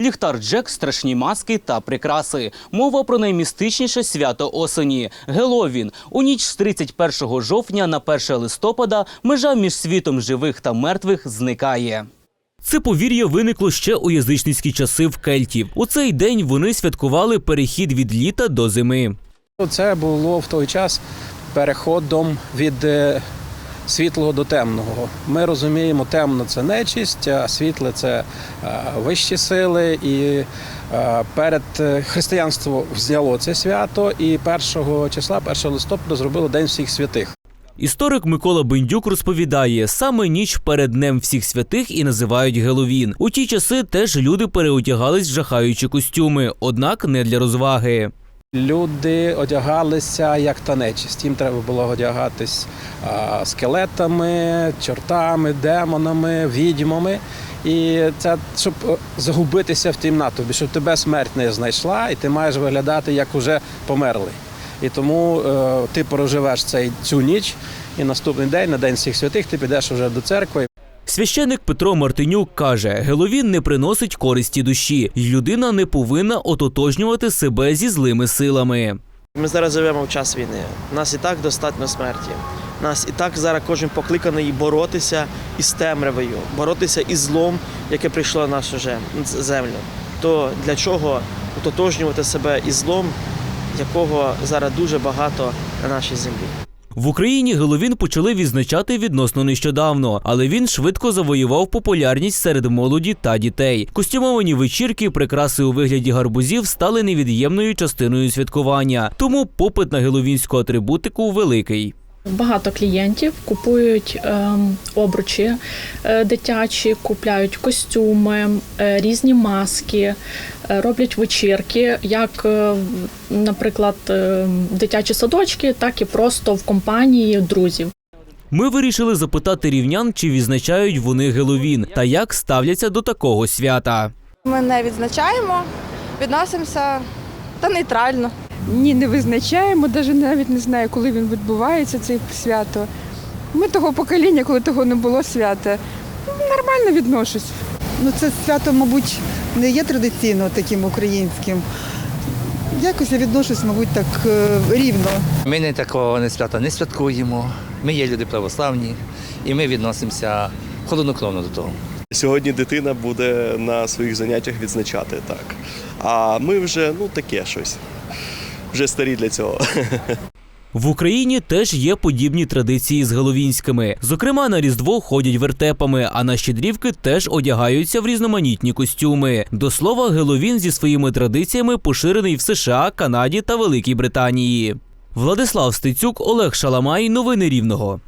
ліхтар Джек, страшні маски та прикраси. Мова про наймістичніше свято осені Геловін. У ніч з 31 жовтня на 1 листопада межа між світом живих та мертвих зникає. Це повір'я виникло ще у язичницькі часи в кельтів. У цей день вони святкували перехід від літа до зими. Це було в той час переходом від е, світлого до темного. Ми розуміємо, темно це нечисть, а світле це е, вищі сили. І е, перед е, християнство взяло це свято, і 1 числа, 1 листопада, зробило День всіх святих. Історик Микола Бендюк розповідає, саме ніч перед Днем всіх святих і називають Геловін. У ті часи теж люди переодягались в жахаючі костюми, однак не для розваги. Люди одягалися як та нечисть. Їм треба було одягатись скелетами, чортами, демонами, відьмами. І це щоб е, загубитися в тім натовпі, щоб тебе смерть не знайшла, і ти маєш виглядати як уже померлий. І тому е, ти проживеш цей цю ніч, і наступний день, на день всіх святих, ти підеш вже до церкви. Священик Петро Мартинюк каже, Геловін не приносить користі душі, і людина не повинна ототожнювати себе зі злими силами. Ми зараз живемо в час війни. Нас і так достатньо смерті. Нас і так зараз кожен покликаний боротися із темрявою, боротися із злом, яке прийшло на нашу землю. То для чого ототожнювати себе із злом, якого зараз дуже багато на нашій землі? В Україні Геловін почали відзначати відносно нещодавно, але він швидко завоював популярність серед молоді та дітей. Костюмовані вечірки, прикраси у вигляді гарбузів стали невід'ємною частиною святкування. Тому попит на геловінську атрибутику великий. Багато клієнтів купують ем, обручі е, дитячі, купляють костюми, е, різні маски, е, роблять вечірки, як, е, наприклад, е, дитячі садочки, так і просто в компанії друзів. Ми вирішили запитати рівнян, чи відзначають вони Геловін та як ставляться до такого свята. Ми не відзначаємо, відносимося та нейтрально. Ні, не визначаємо, навіть навіть не знаю, коли він відбувається, це свято. Ми того покоління, коли того не було свята. Нормально відношусь. Ну, це свято, мабуть, не є традиційно таким українським. Якось я відношусь, мабуть, так е, рівно. Ми не такого не свята не святкуємо. Ми є люди православні і ми відносимося холоднокровно до того. Сьогодні дитина буде на своїх заняттях відзначати так. А ми вже ну таке щось. Вже старі для цього. В Україні теж є подібні традиції з геловінськими. Зокрема, на Різдво ходять вертепами, а на щедрівки теж одягаються в різноманітні костюми. До слова, Геловін зі своїми традиціями поширений в США, Канаді та Великій Британії. Владислав Стецюк, Олег Шаламай. Новини Рівного.